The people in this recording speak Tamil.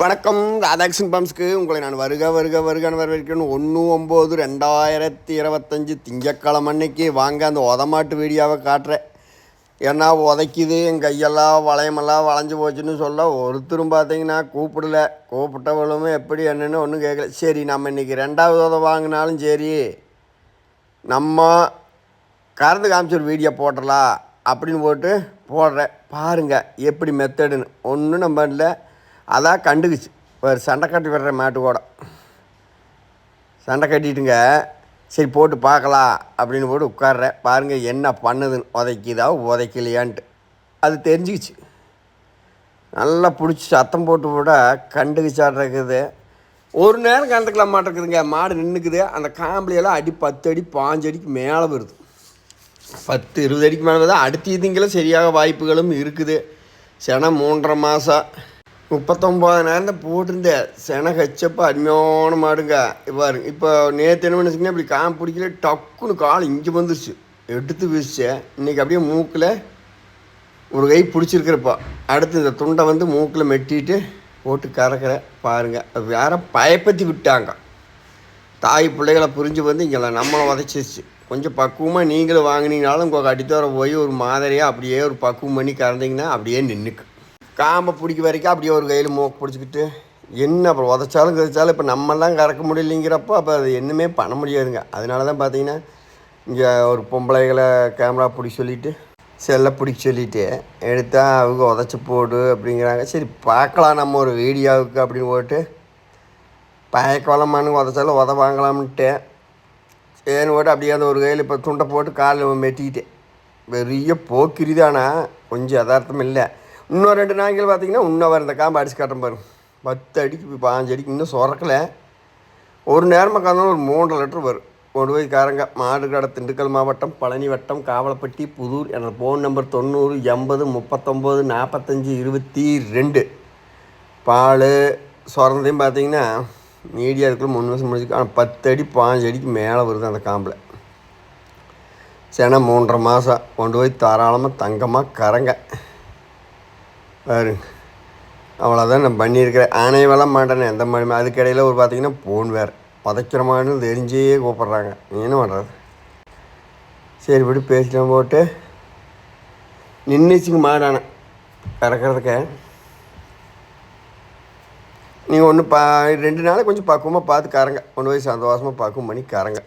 வணக்கம். ராதாகிருஷ்ணன் பம்ஸ்க்கு உங்களை நான் வருக வருக வருகன்னு வரவேற்கணும் ஒன்று ஒம்பது ரெண்டாயிரத்தி இருபத்தஞ்சி திங்கக்கிழமை அன்னைக்கு. வாங்க அந்த உதமாட்டு வீடியோவை காட்டுறேன். ஏன்னா உதைக்குது. என் கையெல்லாம் வளையமெல்லாம் வளைஞ்சு போச்சுன்னு சொல்ல ஒருத்தரும் பார்த்தீங்கன்னா கூப்பிடல. கூப்பிட்டவளும் எப்படி என்னன்னு ஒன்றும் கேட்கல. சரி நம்ம இன்றைக்கி ரெண்டாவது உதை வாங்கினாலும் சரி நம்ம கறந்து காமிச்ச ஒரு வீடியோ போட்டுடலாம் அப்படின்னு போட்டு போடுறேன். பாருங்கள் எப்படி மெத்தடுன்னு ஒன்றும் நம்ம இல்லை. அதான் கண்டுக்குச்சு. ஒரு சண்டை கட்டி விடுற மாட்டு கூட சண்டை கட்டிட்டுங்க சரி போட்டு பார்க்கலாம் அப்படின்னு போட்டு உட்கார்றேன் பாருங்கள் என்ன பண்ணுதுன்னு உதைக்குதா உதைக்கலையான்ட்டு. அது தெரிஞ்சுக்கிச்சு. நல்லா பிடிச்சி சத்தம் போட்டு கூட கண்டுக்குச்சாடுறது ஒரு நேரம் கண்டுக்கலாம் மாட்டேங்குதுங்க மாடு நின்றுக்குது அந்த காம்பளியெல்லாம் அடி பத்து அடி பாஞ்சு அடிக்கு மேலே வருது. பத்து இருபது அடிக்கு மேலே தான் அடுத்த இதுங்களும் சரியாக வாய்ப்புகளும் இருக்குது. சென மூன்றரை மாதம் முப்பத்தொம்போதாயிரம் தான் போட்டிருந்தேன். சென ஹச்சப்போ அருமையான மாடுங்க. பாருங்க இப்போ நேற்று என்ன பண்ணிச்சுங்கன்னா இப்படி காம் பிடிக்கல டக்குன்னு கால் இங்கே வந்துருச்சு. எடுத்து வீசிச்சேன் இன்றைக்கி அப்படியே மூக்கில் ஒரு கை பிடிச்சிருக்கிறப்போ அடுத்து இந்த துண்டை வந்து மூக்கில் மெட்டிட்டு போட்டு கறக்கிறேன். பாருங்கள் வேற பயப்பத்தி விட்டாங்க. தாய் பிள்ளைகளை புரிஞ்சு வந்து இங்கே நம்மளை உதச்சிருச்சு கொஞ்சம் பக்குவமாக நீங்களும் வாங்கினீங்கனாலும் உங்கள் அடித்தோர போய் ஒரு மாதிரியாக அப்படியே ஒரு பக்குவம் பண்ணி கறந்தீங்கன்னா அப்படியே நின்றுக்கு காம பிடிக்க வரைக்கும் அப்படியே ஒரு கையில் மூக்கு பிடிச்சிக்கிட்டு என்ன அப்புறம் உதச்சாலும் கதைச்சாலும் இப்போ நம்மெல்லாம் கறக்க முடியலைங்கிறப்போ அப்போ அது என்னமே பண்ண முடியாதுங்க. அதனால தான் பார்த்தீங்கன்னா இங்கே ஒரு பொம்பளைகளை கேமரா பிடிக்க சொல்லிவிட்டு செல்லை பிடிக்க சொல்லிவிட்டு எடுத்தால் அவங்க உதச்சி போடு அப்படிங்கிறாங்க. சரி பார்க்கலாம் நம்ம ஒரு வீடியோவுக்கு அப்படின்னு போட்டு பயக்கோலமானு உதச்சாலும் உத வாங்கலாம்னுட்டேன் ஏன்னு போட்டு அப்படியே அந்த ஒரு கையில் இப்போ துண்டை போட்டு காலில் மெட்டிக்கிட்டேன் பெரிய போக்கிரிதானா? கொஞ்சம் யதார்த்தம் இல்லை. இன்னும் ரெண்டு நாய்கள் பார்த்தீங்கன்னா இன்னும் வர இந்த காம்பு அடிச்சு காட்டுறேன் பாருங்க பத்து அடிக்கு பாஞ்சு அடிக்கு இன்னும் சுரக்கலை. ஒரு நேரமாக காந்தாலும் ஒரு மூன்றரை லிட்டர் வரும். கொண்டு போய் காரங்க மாடுகடை திண்டுக்கல் மாவட்டம் பழனி வட்டம் காவலப்பட்டி புதூர் என்ற ஃபோன் நம்பர் தொண்ணூறு எண்பது முப்பத்தொம்போது நாற்பத்தஞ்சி இருபத்தி ரெண்டு. பால் சுரந்தையும் பார்த்தீங்கன்னா மீடியா இருக்குள்ள மூணு வருஷம் முடிஞ்சுக்கு ஆனால் பத்து அடி பாஞ்சு அடிக்கு மேலே வருது அந்த காம்பில். சென மூன்றரை மாதம் கொண்டு போய் தாராளமாக தங்கமாக கரங்க. பாருங்க. அவ்வளோதான் நான் பண்ணியிருக்கிறேன். ஆணையவெல்லாம் மாட்டேனே எந்த மாதிரி அதுக்கிடையில் ஒரு பார்த்தீங்கன்னா ஃபோன் வேறு. பதைக்கிற தெரிஞ்சே கூப்பிட்றாங்க. நீ என்ன பண்ணுறது சரி இப்படி பேசிட்டோம் போட்டு. நின்றுச்சுங்க மாடான. கறக்கிறதுக்கு நீங்கள் ஒன்று பா ரெண்டு நாளை கொஞ்சம் பக்குவமாக பார்த்து கறங்க ஒன்று போய் சந்தோஷமாக பக்குவம் பண்ணி கறங்க